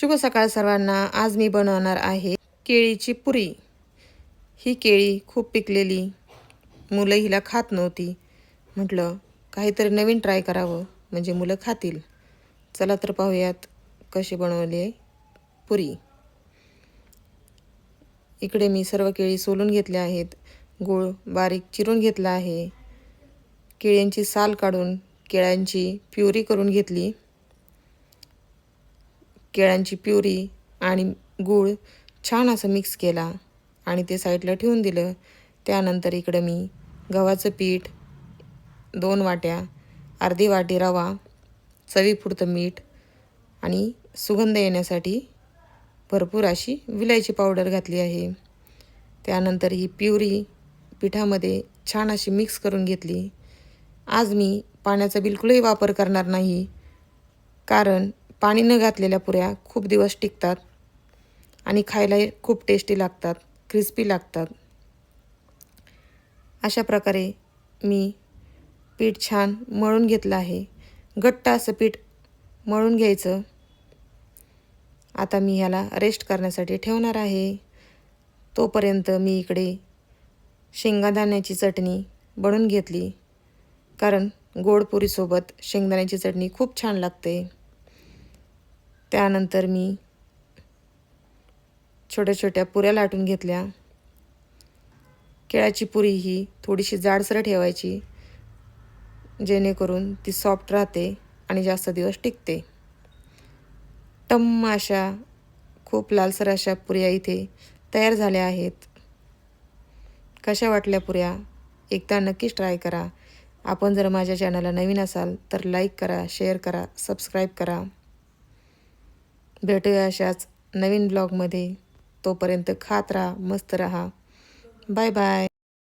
शुभ सकाळ सर्वांना. आज मी बनवणार आहे केळीची पुरी. ही केळी खूप पिकलेली. मुलं हिला खात नव्हती. म्हटलं काहीतरी नवीन ट्राय करावं. म्हणजे मुलं खातील. चला तर पाहूयात कशी बनवली आहे पुरी. इकडे मी सर्व केळी सोलून घेतल्या आहेत. गूळ बारीक चिरून घेतला आहे. केळ्यांची साल काढून केळ्यांची प्युरी करून घेतली. केळ्यांची प्युरी आणि गूळ छान असं मिक्स केला आणि ते साईडला ठेवून दिलं. त्यानंतर इकडं मी गव्हाचं पीठ दोन वाट्या अर्धी वाटी रवा चवीपुरतं मीठ आणि सुगंध येण्यासाठी भरपूर अशी विलायची पावडर घातली आहे. त्यानंतर ही प्युरी पिठामध्ये छान अशी मिक्स करून घेतली. आज मी पाण्याचा बिलकुलही वापर करणार नाही कारण पाणी न घातलेल्या पुऱ्या खूप दिवस टिकतात आणि खायला खूप टेस्टी लागतात क्रिस्पी लागतात. अशा प्रकारे मी पीठ छान मळून घेतलं आहे. घट्ट असं पीठ मळून घ्यायचं. आता मी ह्याला रेस्ट करण्यासाठी ठेवणार आहे. तोपर्यंत मी इकडे शेंगादाण्याची चटणी बनवून घेतली. कारण गोडपुरीसोबत शेंगदाण्याची चटणी खूप छान लागते. त्यानंतर मी छोट्या छोट्या पुऱ्या लाटून घेतल्या. केळाची पुरी ही थोडीशी जाडसर ठेवायची जेणेकरून ती सॉफ्ट राहते आणि जास्त दिवस टिकते. टम्म अशा खूप लालसर अशा पुऱ्या इथे तयार झाल्या आहेत. कशा वाटल्या पुऱ्या? एकदा नक्कीच ट्राय करा. आपण जर माझ्या चॅनलला नवीन असाल तर लाईक करा शेअर करा सबस्क्राईब करा. भेटूया अशाच नवीन ब्लॉगमध्ये तोपर्यंत खात राहा मस्त राहा. Bye bye